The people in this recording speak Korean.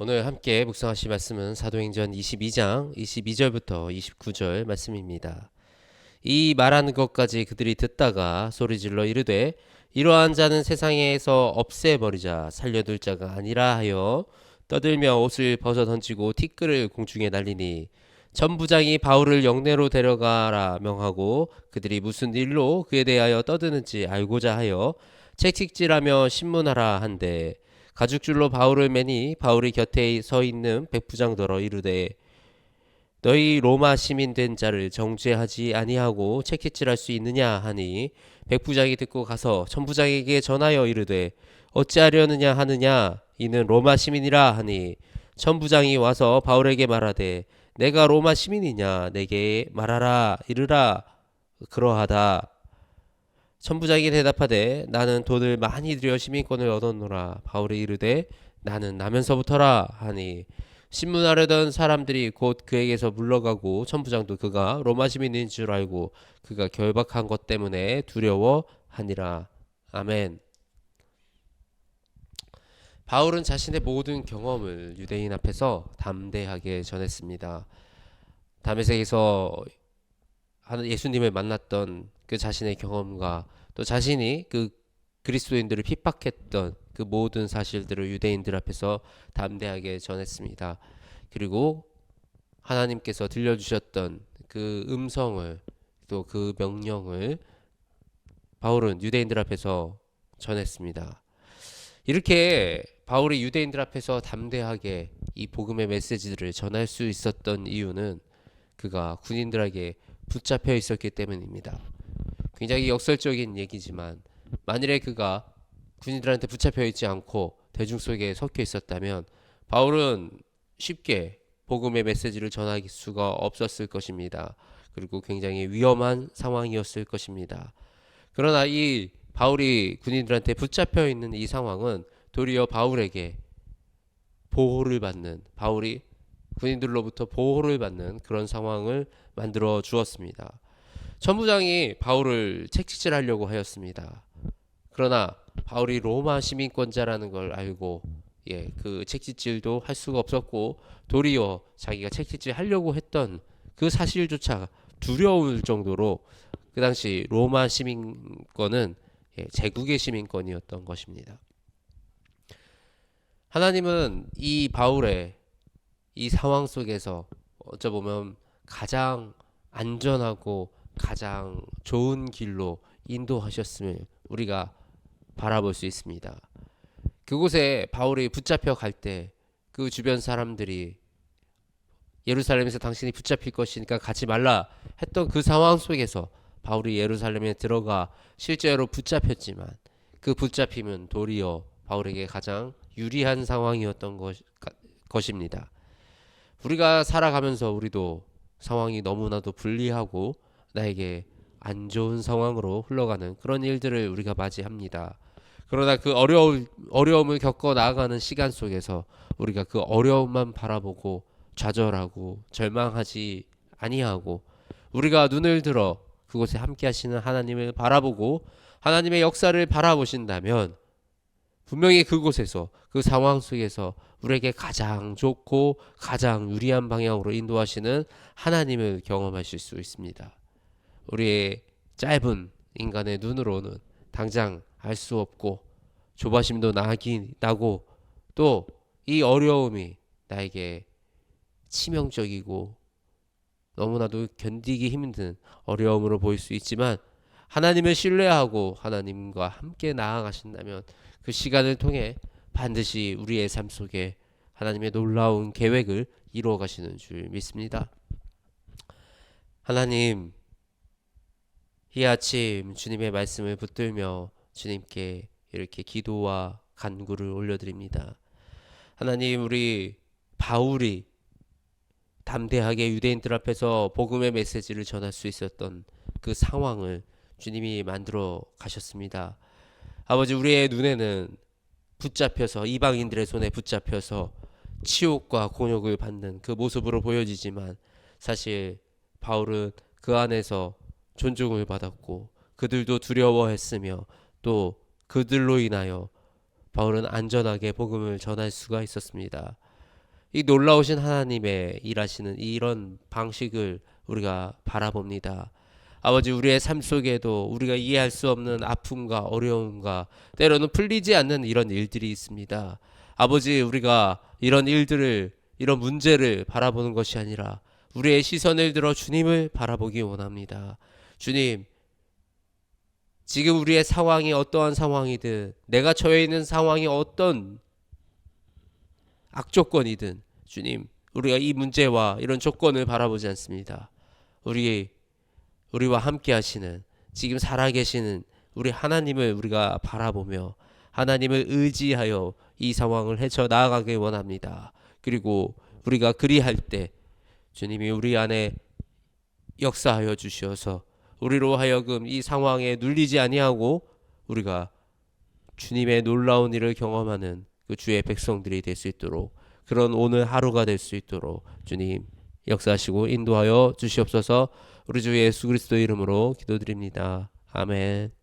오늘 함께 묵상하실 말씀은 사도행전 22장 22절부터 29절 말씀입니다. 이 말하는 것까지 그들이 듣다가 소리질러 이르되 이러한 자는 세상에서 없애버리자 살려둘 자가 아니라 하여 떠들며 옷을 벗어 던지고 티끌을 공중에 날리니 전부장이 바울을 영내로 데려가라 명하고 그들이 무슨 일로 그에 대하여 떠드는지 알고자 하여 책찍질하며 신문하라 한데 가죽줄로 바울을 매니 바울이 곁에 서 있는 백부장더러 이르되 너희 로마 시민 된 자를 정죄하지 아니하고 채찍질할 수 있느냐? 하니 백부장이 듣고 가서 천부장에게 전하여 이르되 어찌하려느냐 하느냐? 이는 로마 시민이라 하니 천부장이 와서 바울에게 말하되 내가 로마 시민이냐? 내게 말하라 이르라. 그러하다 천부장이 대답하되 나는 돈을 많이 들여 시민권을 얻었노라. 바울이 이르되 나는 나면서부터라 하니 신문하려던 사람들이 곧 그에게서 물러가고 천부장도 그가 로마 시민인 줄 알고 그가 결박한 것 때문에 두려워하니라. 아멘. 바울은 자신의 모든 경험을 유대인 앞에서 담대하게 전했습니다. 담에색에서 예수님을 만났던 그 자신의 경험과 또 자신이 그 그리스도인들을 핍박했던 그 모든 사실들을 유대인들 앞에서 담대하게 전했습니다. 그리고 하나님께서 들려주셨던 그 음성을 또 그 명령을 바울은 유대인들 앞에서 전했습니다. 이렇게 바울이 유대인들 앞에서 담대하게 이 복음의 메시지들을 전할 수 있었던 이유는 그가 군인들에게 붙잡혀 있었기 때문입니다. 굉장히 역설적인 얘기지만 만일에 그가 군인들한테 붙잡혀 있지 않고 대중 속에 섞여 있었다면 바울은 쉽게 복음의 메시지를 전할 수가 없었을 것입니다. 그리고 굉장히 위험한 상황이었을 것입니다. 그러나 이 바울이 군인들한테 붙잡혀 있는 이 상황은 도리어 바울에게 보호를 받는 바울이 군인들로부터 보호를 받는 그런 상황을 만들어 주었습니다. 천부장이 바울을 책찍질하려고 하였습니다. 그러나 바울이 로마 시민권자라는 걸 알고 예, 그 책찍질도 할 수가 없었고 도리어 자기가 책찍질 하려고 했던 그 사실조차 두려울 정도로 그 당시 로마 시민권은 예, 제국의 시민권이었던 것입니다. 하나님은 이 바울의 이 상황 속에서 어쩌 보면 가장 안전하고 가장 좋은 길로 인도하셨음을 우리가 바라볼 수 있습니다. 그곳에 바울이 붙잡혀 갈 때 그 주변 사람들이 예루살렘에서 당신이 붙잡힐 것이니까 가지 말라 했던 그 상황 속에서 바울이 예루살렘에 들어가 실제로 붙잡혔지만 그 붙잡힘은 도리어 바울에게 가장 유리한 상황이었던 것, 것입니다. 우리가 살아가면서 우리도 상황이 너무나도 불리하고 나에게 안 좋은 상황으로 흘러가는 그런 일들을 우리가 맞이합니다. 그러나 그 어려움, 어려움을 겪어 나아가는 시간 속에서 우리가 그 어려움만 바라보고 좌절하고 절망하지 아니하고 우리가 눈을 들어 그곳에 함께 하시는 하나님을 바라보고 하나님의 역사를 바라보신다면 분명히 그곳에서 그 상황 속에서 우리에게 가장 좋고 가장 유리한 방향으로 인도하시는 하나님을 경험하실 수 있습니다. 우리의 짧은 인간의 눈으로는 당장 알 수 없고 조바심도 나긴 나고 또 이 어려움이 나에게 치명적이고 너무나도 견디기 힘든 어려움으로 보일 수 있지만 하나님을 신뢰하고 하나님과 함께 나아가신다면 그 시간을 통해 반드시 우리의 삶 속에 하나님의 놀라운 계획을 이루어 가시는 줄 믿습니다. 하나님, 이 아침 주님의 말씀을 붙들며 주님께 이렇게 기도와 간구를 올려드립니다. 하나님, 우리 바울이 담대하게 유대인들 앞에서 복음의 메시지를 전할 수 있었던 그 상황을 주님이 만들어 가셨습니다. 아버지, 우리의 눈에는 붙잡혀서 이방인들의 손에 붙잡혀서 치욕과 곤욕을 받는 그 모습으로 보여지지만 사실 바울은 그 안에서 존중을 받았고 그들도 두려워했으며 또 그들로 인하여 바울은 안전하게 복음을 전할 수가 있었습니다. 이 놀라우신 하나님의 일하시는 이런 방식을 우리가 바라봅니다. 아버지 우리의 삶 속에도 우리가 이해할 수 없는 아픔과 어려움과 때로는 풀리지 않는 이런 일들이 있습니다. 아버지 우리가 이런 일들을 이런 문제를 바라보는 것이 아니라 우리의 시선을 들어 주님을 바라보기 원합니다. 주님 지금 우리의 상황이 어떠한 상황이든 내가 처해 있는 상황이 어떤 악조건이든 주님 우리가 이 문제와 이런 조건을 바라보지 않습니다. 우리 우리와 함께 하시는 지금 살아계시는 우리 하나님을 우리가 바라보며 하나님을 의지하여 이 상황을 헤쳐 나아가길 원합니다. 그리고 우리가 그리할 때 주님이 우리 안에 역사하여 주시어서 우리로 하여금 이 상황에 눌리지 아니하고 우리가 주님의 놀라운 일을 경험하는 그 주의 백성들이 될 수 있도록 그런 오늘 하루가 될 수 있도록 주님 역사하시고 인도하여 주시옵소서 우리 주 예수 그리스도 이름으로 기도드립니다. 아멘.